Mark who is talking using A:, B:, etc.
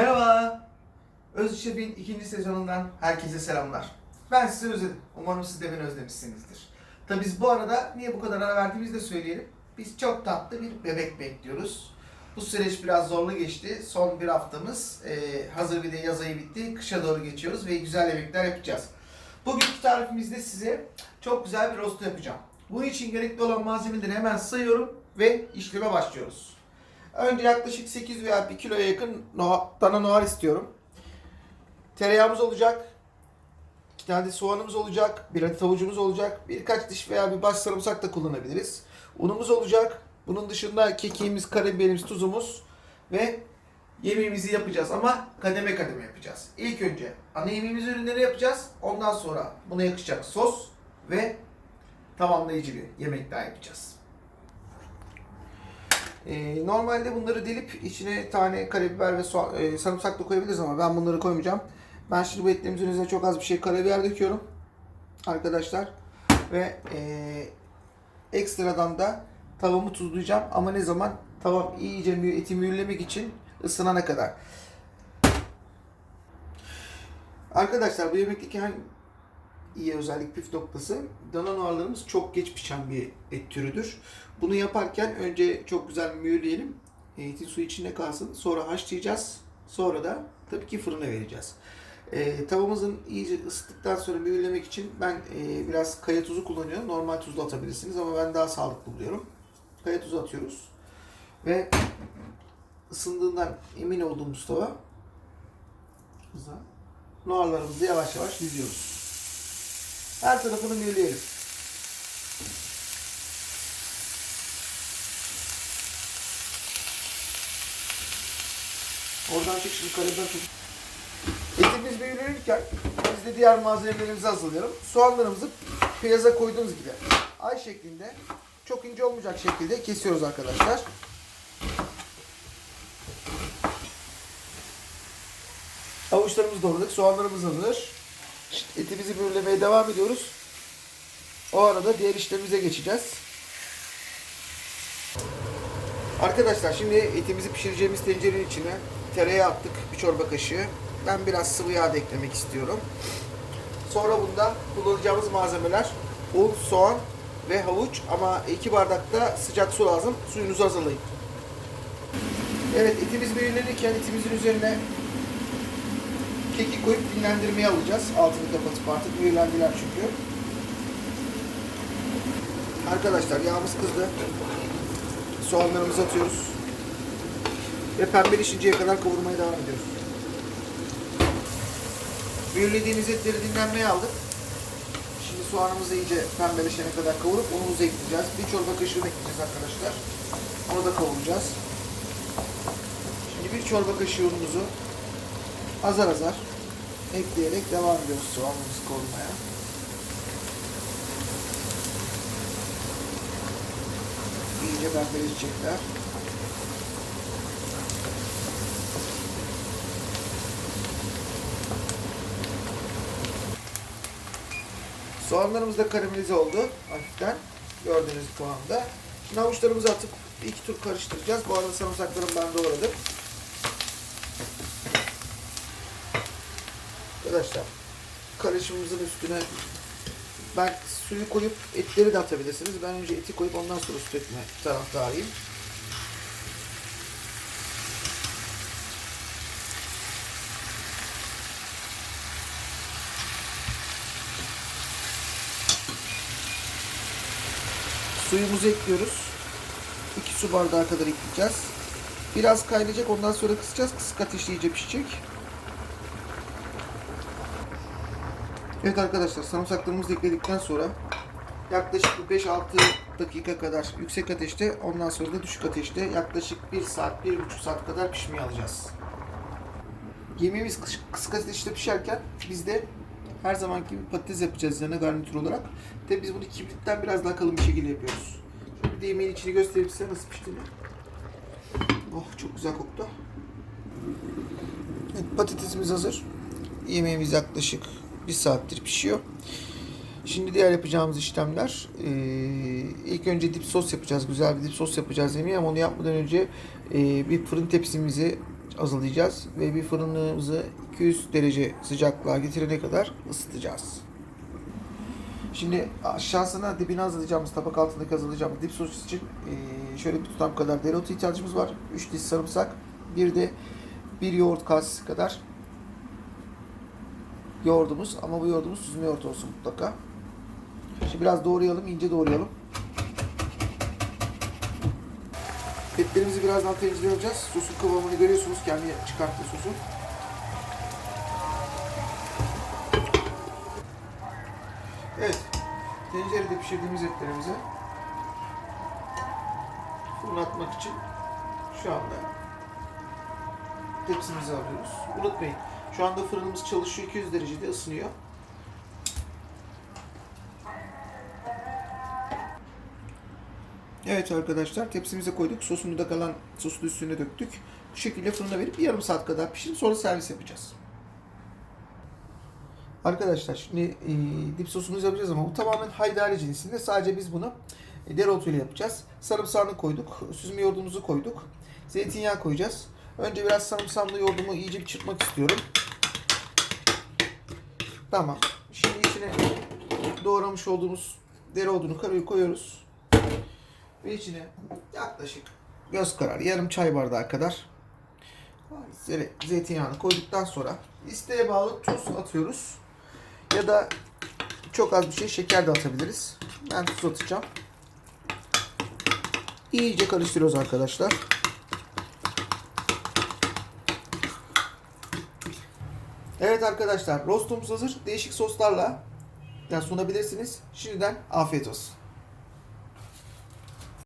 A: Merhaba. Öz Şef'in ikinci sezonundan herkese selamlar. Ben sizi özledim. Umarım siz de beni özlemişsinizdir. Tabi biz bu arada niye bu kadar ara verdiğimizi de söyleyelim. Biz çok tatlı bir bebek bekliyoruz. Bu süreç biraz zorlu geçti. Son bir haftamız e, hazır bir de yaz ayı bitti. Kışa doğru geçiyoruz ve güzel yemekler yapacağız. Bugünkü tarifimizde size çok güzel bir rosto yapacağım. Bunun için gerekli olan malzemeleri hemen sayıyorum ve işleme başlıyoruz. Önce yaklaşık 8 veya 1 kiloya yakın dana nohar istiyorum. Tereyağımız olacak. 2 tane de soğanımız olacak. Bir adet havucumuz olacak. Birkaç diş veya bir baş sarımsak da kullanabiliriz. Unumuz olacak. Bunun dışında kekiğimiz, karabiberimiz, tuzumuz ve yemeğimizi yapacağız ama kademe kademe yapacağız. İlk önce ana yemeğimiz ürünleri yapacağız. Ondan sonra buna yakışacak sos ve tamamlayıcı bir yemek daha yapacağız. Ee, normalde bunları delip içine tane karabiber ve e, sarımsak da koyabiliriz ama ben bunları koymayacağım. Ben şimdi bu etlerimizin üzerine çok az bir şey karabiber döküyorum. Arkadaşlar. Ve e, ekstradan da tavamı tuzlayacağım. Ama ne zaman? Tavam iyice eti mühürlemek için ısınana kadar. Arkadaşlar bu yemekteki en iyi özellik püf noktası dana noharlarımız çok geç pişen bir et türüdür. Bunu yaparken önce çok güzel mühürleyelim. Etin su içinde kalsın. Sonra haşlayacağız. Sonra da tabii ki fırına vereceğiz. E, tavamızın iyice ısıttıktan sonra mühürlemek için ben e, biraz kaya tuzu kullanıyorum. Normal tuzla atabilirsiniz ama ben daha sağlıklı buluyorum. Kaya tuzu atıyoruz. Ve ısındığından emin olduğumuz tava noharlarımızı yavaş yavaş yüzüyoruz. Her tarafını mühürleyelim. Oradan çık şimdi karabiber tut. Etimiz mühürlenirken biz de diğer malzemelerimizi hazırlayalım. Soğanlarımızı piyaza koyduğumuz gibi ay şeklinde çok ince olmayacak şekilde kesiyoruz arkadaşlar. Avuçlarımızı doğradık. Soğanlarımız hazır. Şimdi etimizi mühürlemeye devam ediyoruz. O arada diğer işlemimize geçeceğiz. Arkadaşlar şimdi etimizi pişireceğimiz tencerenin içine tereyağı attık bir çorba kaşığı. Ben biraz sıvı yağ da eklemek istiyorum. Sonra bunda kullanacağımız malzemeler un, soğan ve havuç ama iki bardakta sıcak su lazım. Suyunuzu hazırlayın. Evet etimiz mühürlenirken etimizin üzerine keki koyup dinlendirmeye alacağız. Altını kapatıp artık mühürlendiler çünkü. Arkadaşlar yağımız kızdı. Soğanlarımızı atıyoruz. Ve pembeleşinceye kadar kavurmaya devam ediyoruz. Mühürlediğimiz etleri dinlenmeye aldık. Şimdi soğanımızı iyice pembeleşene kadar kavurup unumuzu ekleyeceğiz. Bir çorba kaşığı ekleyeceğiz arkadaşlar. Onu da kavuracağız. Şimdi bir çorba kaşığı unumuzu azar azar ekleyerek devam ediyoruz soğanımızı kavurmaya. İyice pembeleşecekler. Soğanlarımız da karamelize oldu hafiften. Gördüğünüz kıvamda. Şimdi havuçlarımızı atıp iki tur karıştıracağız. Bu arada sarımsaklarımı ben doğradım. Arkadaşlar karışımımızın üstüne ben suyu koyup etleri de atabilirsiniz. Ben önce eti koyup ondan sonra süt etme taraftarıyım. Suyumuzu ekliyoruz. 2 su bardağı kadar ekleyeceğiz. Biraz kaynayacak ondan sonra kısacağız. Kısık ateşte iyice pişecek. Evet arkadaşlar sarımsaklarımızı ekledikten sonra yaklaşık 5-6 dakika kadar yüksek ateşte ondan sonra da düşük ateşte yaklaşık 1 saat 1,5 saat kadar pişmeye alacağız. Yemeğimiz kıs- kısık ateşte pişerken biz de her zamanki gibi patates yapacağız üzerine garnitür olarak. Tabi biz bunu kibritten biraz daha kalın bir şekilde yapıyoruz. Şöyle bir de yemeğin içini göstereyim size nasıl piştiğini. Oh çok güzel koktu. Evet, patatesimiz hazır. Yemeğimiz yaklaşık bir saattir pişiyor. Şimdi diğer yapacağımız işlemler ee, ilk önce dip sos yapacağız. Güzel bir dip sos yapacağız yemeği ama onu yapmadan önce ee, bir fırın tepsimizi hazırlayacağız ve bir fırınımızı 200 derece sıcaklığa getirene kadar ısıtacağız. Şimdi aşağısına dibine hazırlayacağımız, tabak altındaki hazırlayacağımız dip sos için eee, şöyle bir tutam kadar dereotu ihtiyacımız var. 3 diş sarımsak, bir de bir yoğurt kasesi kadar yoğurdumuz ama bu yoğurdumuz süzme yoğurt olsun mutlaka. Şimdi biraz doğrayalım, ince doğrayalım. Etlerimizi birazdan tencereye alacağız. Sosun kıvamını görüyorsunuz. Kendi çıkarttığı sosu. Evet. Tencerede pişirdiğimiz etlerimizi fırına atmak için şu anda tepsimizi alıyoruz. Unutmayın. Şu anda fırınımız çalışıyor. 200 derecede ısınıyor. Evet arkadaşlar tepsimize koyduk. Sosunu da kalan sosu üstüne döktük. Bu şekilde fırına verip yarım saat kadar pişirip sonra servis yapacağız. Arkadaşlar şimdi e, dip sosumuzu yapacağız ama bu tamamen haydari cinsinde. Sadece biz bunu e, dereotuyla yapacağız. Sarımsağını koyduk. Süzme yoğurdumuzu koyduk. Zeytinyağı koyacağız. Önce biraz sarımsaklı yoğurdumu iyice bir çırpmak istiyorum. Tamam. Şimdi içine doğramış olduğumuz dereotunu karıyı koyuyoruz. Ve içine yaklaşık göz kararı yarım çay bardağı kadar zeyt- zeytinyağını koyduktan sonra isteğe bağlı tuz atıyoruz. Ya da çok az bir şey şeker de atabiliriz. Ben tuz atacağım. İyice karıştırıyoruz arkadaşlar. Evet arkadaşlar rostumuz hazır. Değişik soslarla yani sunabilirsiniz. Şimdiden afiyet olsun.